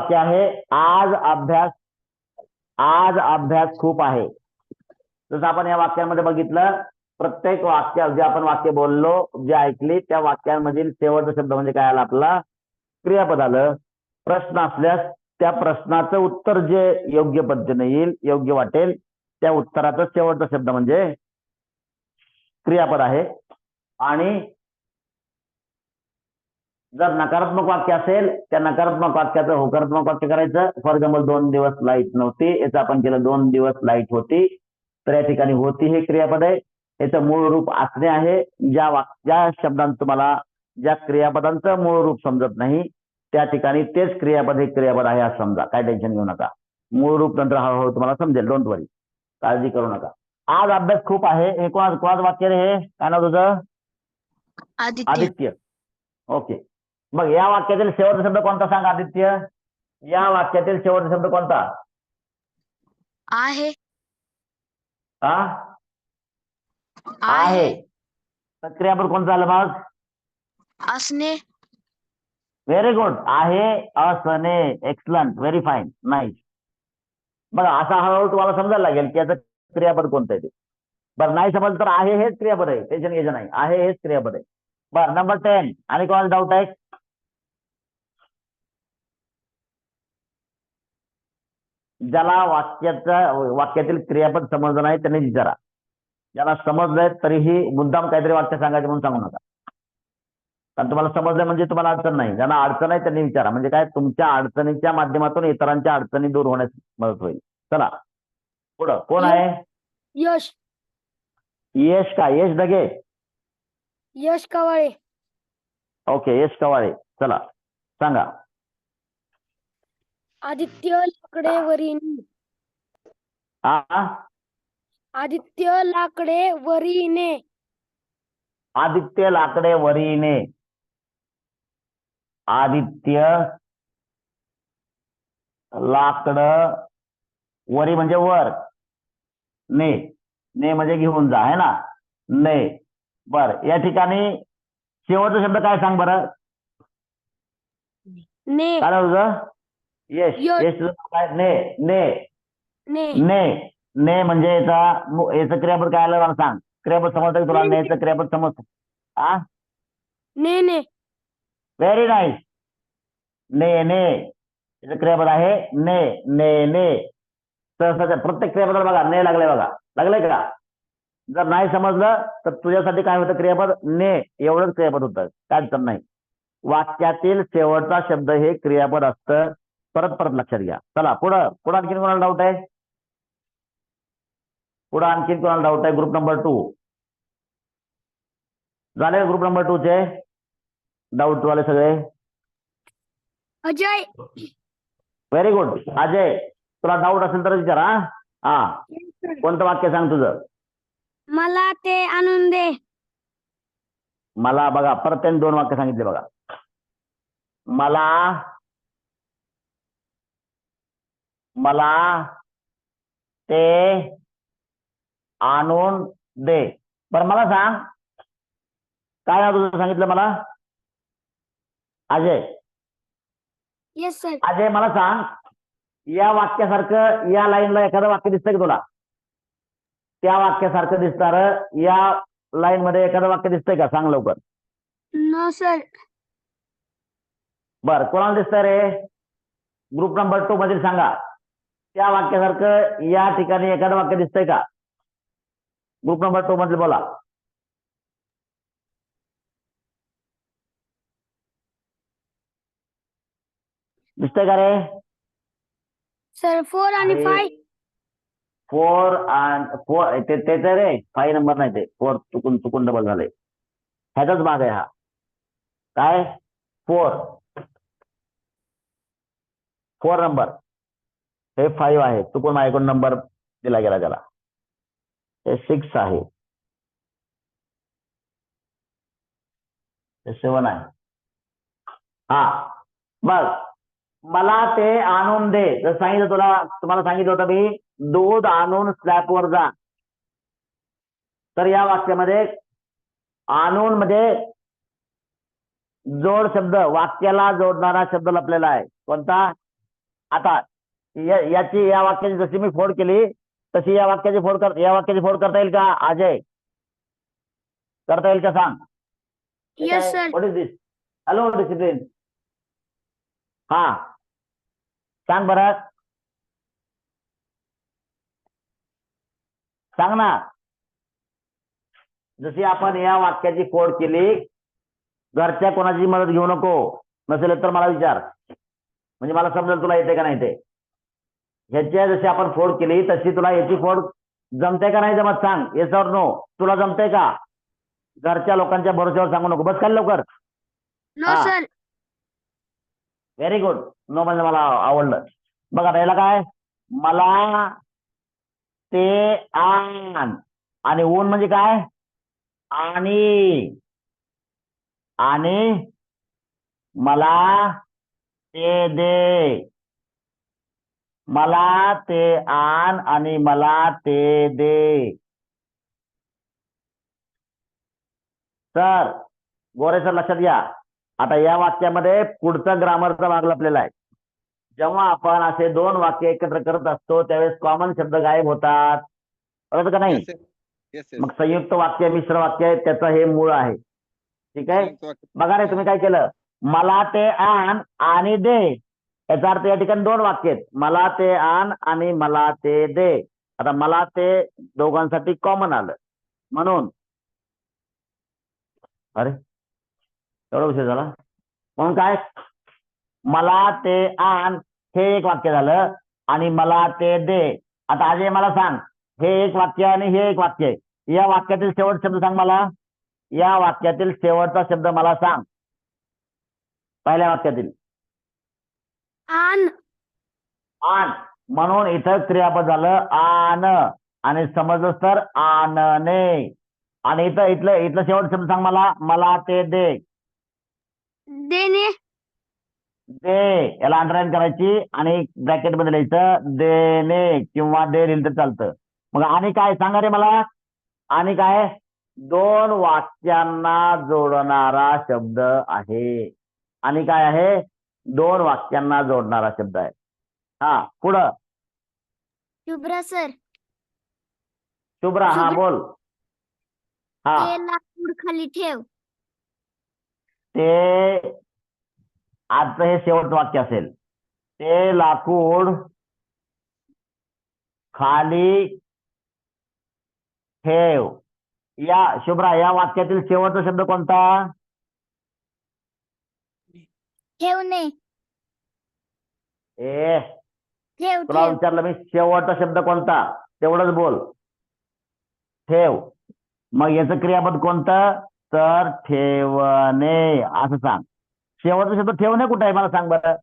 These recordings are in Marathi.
वाक्य आहे. आज अभ्यास आज अभ्यास खूप आहे. जसं आपण या वाक्यांमध्ये बघितलं प्रत्येक वाक्य जे आपण वाक्य बोललो जे ऐकली त्या वाक्यांमधील शेवटचा शब्द म्हणजे काय आला आपला? क्रियापद आलं. प्रश्न असल्यास त्या प्रश्नाचं उत्तर जे योग्य पद्धतीने येईल योग्य वाटेल त्या उत्तराचा शेवटचा शब्द म्हणजे क्रियापद आहे. आणि जर नकारात्मक वाक्य असेल त्या नकारात्मक वाक्याचं होकारात्मक वाक्य करायचं. फॉर एक्झाम्पल दोन दिवस लाइट नव्हती. याचं आपण केलं दोन दिवस लाइट होती. तर या ठिकाणी होती हे क्रियापद. आहे याचं मूळ रूप असणे आहे. ज्या वाक ज्या शब्दांचं तुम्हाला ज्या क्रियापदांचं मूळ रूप समजत नाही त्या ठिकाणी तेच क्रियापद हे क्रियापद आहे असं समजा. काय टेन्शन घेऊ नका. मूळ रूप नंतर हळूहळू तुम्हाला समजेल. डोंट वरी काळजी करू नका. आज अभ्यास खूप आहे. हे कोणा कोणाचं वाक्य रे हे? काय नाव तुझं? आदित्य. आदित्य. ओके. मग या वाक्यातील शेवटचा शब्द कोणता सांग आदित्य? या वाक्यातील शेवटचा शब्द कोणता? आहे. हा आहे. क्रियापद कोणतं झालं मग? असणे. व्हेरी गुड आहे असणे. एक्सलंट व्हेरी फाईन नाईस बघा असा हळूहळू तुम्हाला समजायला लागेल की याचं क्रियापद कोणतं आहे ते. बरं नाही समजलं तर आहे हेच क्रियापद आहे. टेन्शन घ्यायचं नाही. आहे हेच क्रियापद आहे. बरं नंबर टेन आणि कोणाला डाऊट आहे? ज्याला वाक्याचा वाक्यातील क्रियापद समजलं नाही त्यांनी विचारा. ज्याला समजलंय तरीही मुद्दाम काहीतरी वाक्य सांगायचं म्हणून सांगू नका. कारण तुम्हाला समजलं म्हणजे तुम्हाला अडचण नाही. ज्यांना अडचण आहे त्यांनी विचारा. म्हणजे काय? तुमच्या अडचणीच्या माध्यमातून इतरांच्या अडचणी दूर होण्यास मदत होईल. चला. पुढं. कोण आहे? यश. यश का? यश दगे. यश कवाळे. ओके यश कवाळे. चला. सांगा. आदित्य लाकडे वरीने आ? आदित्य लाकडे वरीने आदित्य लाकडे वरीने आदित्य लाकड वरी म्हणजे वर. ने. ने म्हणजे घेऊन जा है ना? ने. बर या ठिकाणी शेवटचा शब्द काय सांग बरं? ने. काय तुझं तुझं नाव काय? ने ने. ने. ने. ने म्हणजे याचा मु- याचं क्रियापद काय आलं मला सांग. क्रियापद समजतं का तुला? ने. नेचं क्रियापद समजतं. आ? ने ने. व्हेरी नाईस ने ने. याचं क्रियापद आहे ने ने ने. सहसा प्रत्येक क्रियापदाला बघा ने लागले बघा. लागले का? जर नाही समजलं तर तुझ्यासाठी काय होतं क्रियापद? ने. एवढंच क्रियापद होतं. काय अडचण नाही. वाक्यातील शेवटचा शब्द हे क्रियापद असतं. परत परत लक्षात घ्या. चला पुढं पुढं आणखीन कोणाला डाऊट आहे? पुढं आणखीन कोणाला डाऊट आहे? ग्रुप नंबर टू झाले ग्रुप नंबर टू चे? डाऊट वाले सगळे? अजय. व्हेरी गुड अजय तुला डाऊट असेल तर विचार हा? कोणतं वाक्य सांग तुझं? मला ते आणून दे. मला बघा परत त्यांनी दोन वाक्य सांगितले बघा. मला मला ते आणून दे. बरं मला सांग. काय नाव तुझं? सांगितलं मला? अजय. येस सर अजय मला सांग. या वाक्यासारखं या लाईनला एखादं वाक्य दिसतंय का तुला? त्या वाक्यासारखं दिसणार या लाईन मध्ये एखादं वाक्य दिसतंय का? सांग लवकर. नो सर बर कोणाला दिसतंय रे? ग्रुप नंबर टू मधील सांगा. त्या वाक्यासारखं या ठिकाणी एखादं वाक्य दिसतंय का? ग्रुप नंबर टू मधील बोला. दिसतंय का रे? सर फोर आणि. फाय फोर अँड फोर ते तेच आहे रे. फाईव्ह नंबर नाही ते. फोर चुकून चुकून डबल झालंय. ह्याचाच भाग आहे हा. काय? फोर फोर नंबर हे फाईव्ह आहे. चुकून माझ्याकडून नंबर दिला गेला त्याला? हे सिक्स आहे. हे सेवन आहे. हा. बघ मला ते आणून दे. जर सांगितलं तुला तुम्हाला सांगितलं होतं मी दूध आणून स्लॅबवर जा. तर या वाक्यामध्ये आणून मध्ये जोड शब्द वाक्याला जोडणारा शब्द लपलेला आहे. कोणता? आता या- याची या वाक्याची जशी मी फोड केली तशी या वाक्याची फोड कर या वाक्याची फोड करता येईल का अजय? करता येईल का सांग. Yes sir what is this hello discipline हा. सांग बरं. सांग ना. जशी आपण या वाक्याची फोड केली घरच्या कोणाची मदत घेऊ नको. नसेल तर मला विचार. म्हणजे मला समजेल तुला येते का नाही ते. ह्याच्या जशी आपण फोड केली तशी तुला याची फोड जमते का नाही जमत सांग? येस और नो तुला जमते का? घरच्या लोकांच्या भरोश्यावर सांगू नको. बस खाली लवकर. No. Sir very good no म्हणजे मला आवडलं. बघा याला काय? मला ते आण. आणि ऊन म्हणजे काय? आणि. आणि मला ते दे. मला ते आण आणि मला ते दे. सर गोरे सर लक्षात घ्या. आता या वाक्यामध्ये पुढचा ग्रामरचा भाग लपलेला आहे. जेव्हा आपण असे दोन वाक्य एकत्र करत असतो त्यावेळेस कॉमन शब्द गायब होतात. बरोबर का नाही. मग संयुक्त वाक्य मिश्र वाक्य आहे त्याचं हे मूळ आहे. ठीक आहे. बघा रे तुम्ही काय केलं? मला ते आण आणि दे. याचा अर्थ या ठिकाणी दोन वाक्य आहेत. मला ते आण आणि मला ते दे. आता मला ते दोघांसाठी कॉमन आलं. म्हणून अरे एवढा विषय झाला. म्हणून काय? मला ते आण हे एक वाक्य झालं आणि मला ते दे. आता अजय मला सांग. हे एक वाक्य आणि हे एक वाक्य आहे. या वाक्यातील शेवट शब्द सांग मला. या वाक्यातील शेवटचा शब्द मला सांग. पहिल्या वाक्यातील. आण आण म्हणून इथं क्रियापद झालं आण आणि समजलं तर आणणे आणि इथं इथलं इथलं शेवट शब्द सांग मला. मला ते दे. देणे. दे. याला अंडरलाईन करायची आणि ब्रॅकेटमध्ये लिहायचं देणे किंवा दे लिहिलं तर चालतं. मग आणि काय सांगा रे मला? आणि काय? दोन वाक्यांना जोडणारा शब्द आहे. आणि काय आहे? दोन वाक्यांना जोडणारा शब्द आहे. हा पुढं. शुभ्रा सर. शुभ्रा हा शुभ्रा- बोल. हा. ते लाकूड खाली ठेव. ते आजचं हे शेवटचं वाक्य असेल. ते लाकूड खाली ठेव. या शुभ्रा या वाक्यातील शेवटचा शब्द कोणता? ठेवणे. ए ठेव तुला ठेव. विचारलं मी शेवटचा शब्द कोणता? तेवढंच बोल. ठेव. मग याचं क्रियापद कोणतं? तर ठेवणे असं सांग. शेवटचा शब्द ठेवणे कुठे आहे? मला सांग बरं.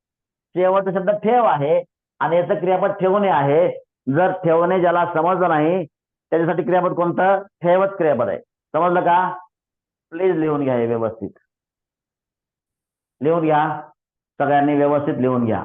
शेवटचा शब्द ठेव आहे आणि याचं क्रियापद ठेवणे आहे. जर ठेवणे ज्याला समजलं नाही त्याच्यासाठी क्रियापद कोणतं? ठेवच क्रियापद आहे. समजलं का? प्लीज लिहून घ्या हे व्यवस्थित. लिहून घ्या. सगळ्यांनी व्यवस्थित लिहून घ्या.